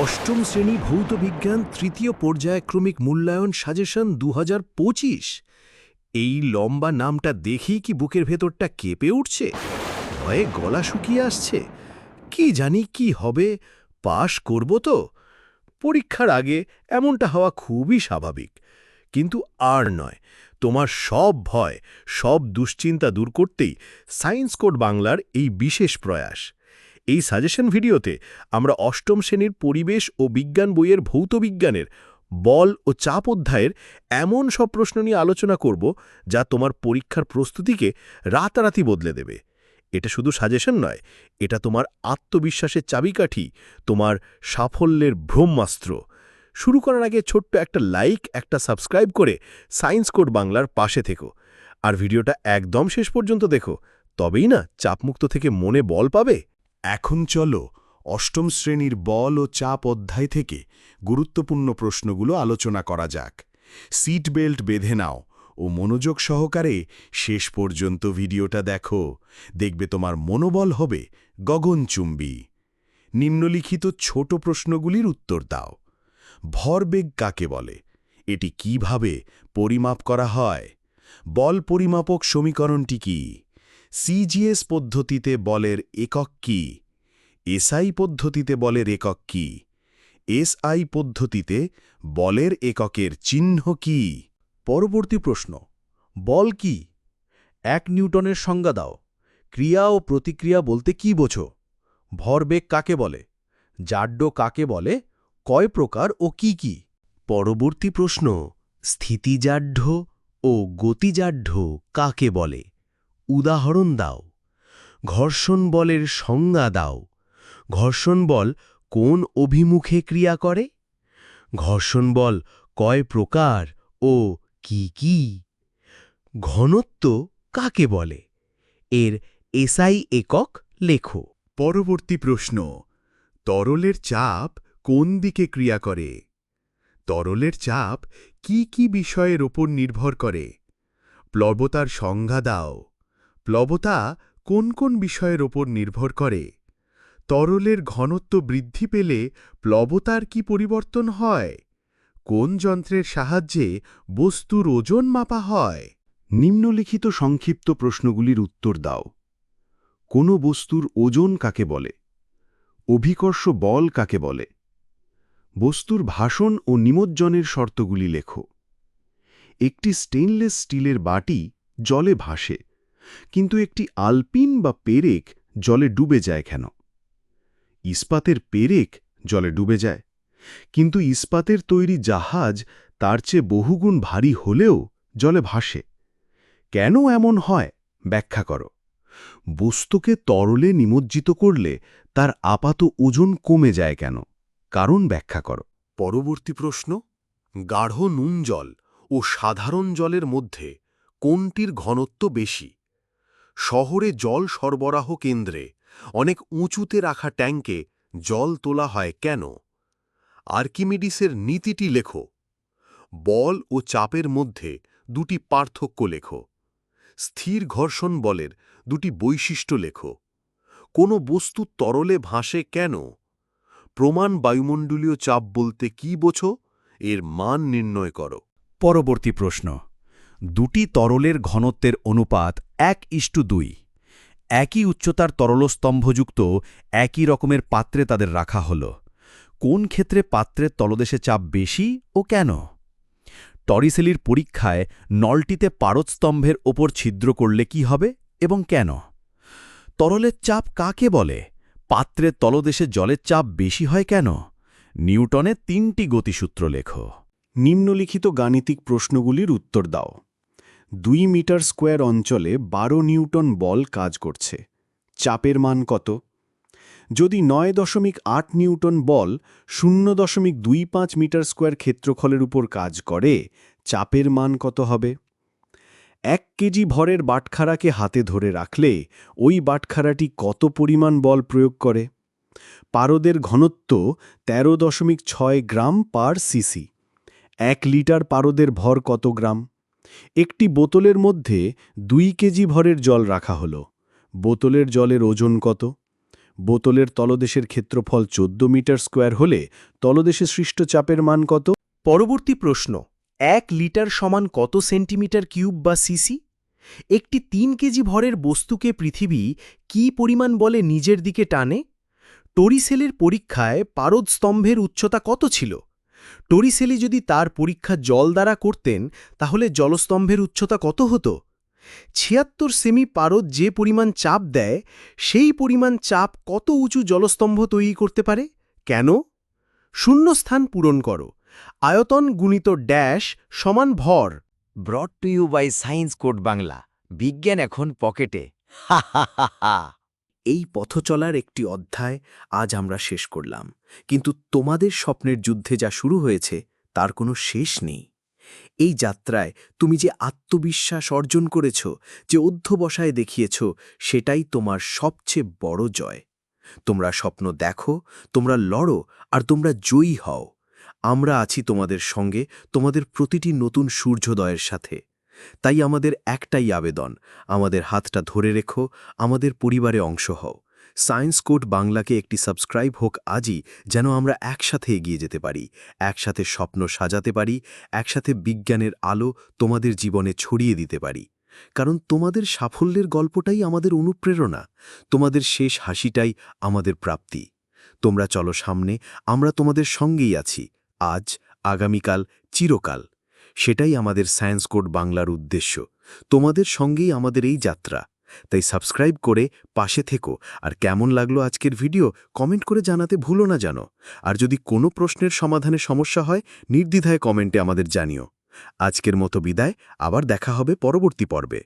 অষ্টম শ্রেণি ভৌত বিজ্ঞান তৃতীয় পর্যায়ক্রমিক মূল্যায়ন সাজেশন দু হাজার পঁচিশ। এই লম্বা নামটা দেখেই কি বুকের ভেতরটা কেঁপে উঠছে? ভয়ে গলা শুকিয়ে আসছে। কি জানি কি হবে, পাশ করব তো। পরীক্ষার আগে এমনটা হওয়া খুবই স্বাভাবিক। কিন্তু আর নয়, তোমার সব ভয়, সব দুশ্চিন্তা দূর করতেই সায়েন্স কোড বাংলার এই বিশেষ প্রয়াস। এই সাজেশন ভিডিওতে আমরা অষ্টম শ্রেণির পরিবেশ ও বিজ্ঞান বইয়ের ভৌত বিজ্ঞানের বল ও চাপ অধ্যায়ের এমন সব প্রশ্ন নিয়ে আলোচনা করব যা তোমার পরীক্ষার প্রস্তুতিকে রাতারাতি বদলে দেবে। এটা শুধু সাজেশন নয়, এটা তোমার আত্মবিশ্বাসের চাবিকাঠি, তোমার সাফল্যের ব্রহ্মাস্ত্র। শুরু করার আগে ছোট্ট একটা লাইক একটা সাবস্ক্রাইব করে সায়েন্স কোড বাংলার পাশে থেকো। আর ভিডিওটা একদম শেষ পর্যন্ত দেখো, তবেই না চাপমুক্ত থেকে মনে বল পাবে? এখন চলো অষ্টম শ্রেণির বল ও চাপ অধ্যায় থেকে গুরুত্বপূর্ণ প্রশ্নগুলো আলোচনা করা যাক। সিট বেল্ট বেঁধে নাও ও মনোযোগ সহকারে শেষ পর্যন্ত ভিডিওটা দেখো। দেখবে তোমার মনোবল হবে গগনচুম্বী। নিম্নলিখিত ছোট প্রশ্নগুলির উত্তর দাও। ভরবেগ কাকে বলে? এটি কীভাবে পরিমাপ করা হয়? বল পরিমাপক সমীকরণটি কি? সিজিএস পদ্ধতিতে বলের একক কি? এসআই পদ্ধতিতে বলের একক কি? এসআই পদ্ধতিতে বলের এককের চিহ্ন কি? পরবর্তী প্রশ্ন, বল কি? এক নিউটনের সংজ্ঞা দাও। ক্রিয়া ও প্রতিক্রিয়া বলতে কি বোঝো? ভরবেগ কাকে বলে? জাড্য কাকে বলে? কয় প্রকার ও কি কি? পরবর্তী প্রশ্ন স্থিতিজাঢ্য ও গতিজাঢ্য কাকে বলে? উদাহরণ দাও। ঘর্ষণ বলের সংজ্ঞা দাও। ঘর্ষণ বল কোন অভিমুখে ক্রিয়া করে? ঘর্ষণ বল কয় প্রকার ও কি কি? ঘনত্ব কাকে বলে? এর এসআই একক লেখো। পরবর্তী প্রশ্ন, তরলের চাপ কোন দিকে ক্রিয়া করে? তরলের চাপ কি কি বিষয়ের ওপর নির্ভর করে? প্লবতার সংজ্ঞা দাও। প্লবতা কোন কোন বিষয়ের ওপর নির্ভর করে? তরলের ঘনত্ব বৃদ্ধি পেলে প্লবতার কি পরিবর্তন হয়? কোন যন্ত্রের সাহায্যে বস্তুর ওজন মাপা হয়? নিম্নলিখিত সংক্ষিপ্ত প্রশ্নগুলির উত্তর দাও। কোনো বস্তুর ওজন কাকে বলে? অভিকর্ষ বল কাকে বলে? বস্তুর ভাষণ ও নিমজ্জনের শর্তগুলি লেখো। একটি স্টেনলেস স্টিলের বাটি জলে ভাসে। কিন্তু একটি আলপিন বা পেরেক জলে ডুবে যায় কেন? ইস্পাতের পেরেক জলে ডুবে যায়। কিন্তু ইস্পাতের তৈরি জাহাজ তার চেয়ে বহুগুণ ভারী হলেও জলে ভাসে। কেন এমন হয়? ব্যাখ্যা করো। বস্তুকে তরলে নিমজ্জিত করলে তার আপাত ওজন কমে যায় কেন? কারণ ব্যাখ্যা করো। পরবর্তী প্রশ্ন, গাঢ় নুন জল ও সাধারণ জলের মধ্যে কোনটির ঘনত্ব বেশি? শহরে জল সরবরাহ কেন্দ্রে অনেক উঁচুতে রাখা ট্যাঙ্কে জল তোলা হয় কেন? আর্কিমিডিসের নীতিটি লেখো। বল ও চাপের মধ্যে দুটি পার্থক্য লেখো। স্থির ঘর্ষণ বলের দুটি বৈশিষ্ট্য লেখো। কোনো বস্তু তরলে ভাসে কেন? প্রমাণ বায়ুমণ্ডলীয় চাপ বলতে কি বোঝো? এর মান নির্ণয় করো। পরবর্তী প্রশ্ন। দুটি তরলের ঘনত্বের অনুপাত এক ইষ্টু দুই। একই উচ্চতার তরলস্তম্ভযুক্ত একই রকমের পাত্রে তাদের রাখা হল। কোন ক্ষেত্রে পাত্রের তলদেশে চাপ বেশি ও কেন? টরিসেলির পরীক্ষায় নলটিতে পারদস্তম্ভের ওপর ছিদ্র করলে কি হবে এবং কেন? তরলের চাপ কাকে বলে? পাত্রের তলদেশে জলের চাপ বেশি হয় কেন? নিউটনের তিনটি গতিসূত্র লেখো। নিম্নলিখিত গাণিতিক প্রশ্নগুলির উত্তর দাও। দুই মিটার স্কোয়ার অঞ্চলে বারো নিউটন বল কাজ করছে। চাপের মান কত? যদি নয় দশমিক আট নিউটন বল শূন্য দশমিক দুই পাঁচ মিটার স্কোয়ার ক্ষেত্রফলের উপর কাজ করে, চাপের মান কত হবে? এক কেজি ভরের বাটখারাকে হাতে ধরে রাখলে ওই বাটখারাটি কত পরিমাণ বল প্রয়োগ করে? পারদের ঘনত্ব তেরো দশমিক ছয় গ্রাম পার সিসি। এক লিটার পারদের ভর কত গ্রাম? একটি বোতলের মধ্যে দুই কেজি ভরের জল রাখা হলো। বোতলের জলের ওজন কত? বোতলের তলদেশের ক্ষেত্রফল চোদ্দ মিটার স্কোয়ার হলে তলদেশে সৃষ্ট চাপের মান কত? পরবর্তী প্রশ্ন, এক লিটার সমান কত সেন্টিমিটার কিউব বা সিসি? একটি তিন কেজি ভরের বস্তুকে পৃথিবী কি পরিমাণ বলে নিজের দিকে টানে? টরিসেলের পরীক্ষায় পারদ স্তম্ভের উচ্চতা কত ছিল? টরিসেলি যদি তার পরীক্ষা জল দ্বারা করতেন, তাহলে জলস্তম্ভের উচ্চতা কত হতো? ছিয়াত্তর সেমি পারদ যে পরিমাণ চাপ দেয়, সেই পরিমাণ চাপ কত উঁচু জলস্তম্ভ তৈরি করতে পারে? কেন? শূন্যস্থান পূরণ করো। আয়তন গুণিত ড্যাশ সমান ভর। Brought to you by science code Bangla. বিজ্ঞান এখন পকেটে। হা হা হা হা। এই পথ চলার একটি অধ্যায় আজ আমরা শেষ করলাম। কিন্তু তোমাদের স্বপ্নের যুদ্ধে যা শুরু হয়েছে, তার কোনো শেষ নেই। এই যাত্রায় তুমি যে আত্মবিশ্বাস অর্জন করেছ, যে অধ্যবসায় দেখিয়েছ, সেটাই তোমার সবচেয়ে বড় জয়। তোমরা স্বপ্ন দেখো, তোমরা লড়ো, আর তোমরা জয়ী হও। আমরা আছি তোমাদের সঙ্গে, তোমাদের প্রতিটি নতুন সূর্যোদয়ের সাথে। তাই আমাদের একটাই আবেদন, আমাদের হাতটা ধরে রেখো, আমাদের পরিবারে অংশ হও। সায়েন্স কোড বাংলাকে একটি সাবস্ক্রাইব হোক আজই, যেন আমরা একসাথে এগিয়ে যেতে পারি, একসাথে স্বপ্ন সাজাতে পারি, একসাথে বিজ্ঞানের আলো তোমাদের জীবনে ছড়িয়ে দিতে পারি। কারণ তোমাদের সাফল্যের গল্পটাই আমাদের অনুপ্রেরণা, তোমাদের শেষ হাসিটাই আমাদের প্রাপ্তি। তোমরা চলো সামনে, আমরা তোমাদের সঙ্গেই আছি। আজ, আগামীকাল, চিরকাল। সেটাই আমাদের সায়েন্স কোড বাংলার উদ্দেশ্য। তোমাদের সঙ্গেই আমাদের এই যাত্রা। তাই সাবস্ক্রাইব করে পাশে থেকো আর কেমন লাগল আজকের ভিডিও কমেন্ট করে জানাতে ভুলো না জানো। আর যদি কোনো প্রশ্নের সমাধানে সমস্যা হয়, নির্দ্বিধায় কমেন্টে আমাদের জানিও। আজকের মতো বিদায়, আবার দেখা হবে পরবর্তী পর্বে।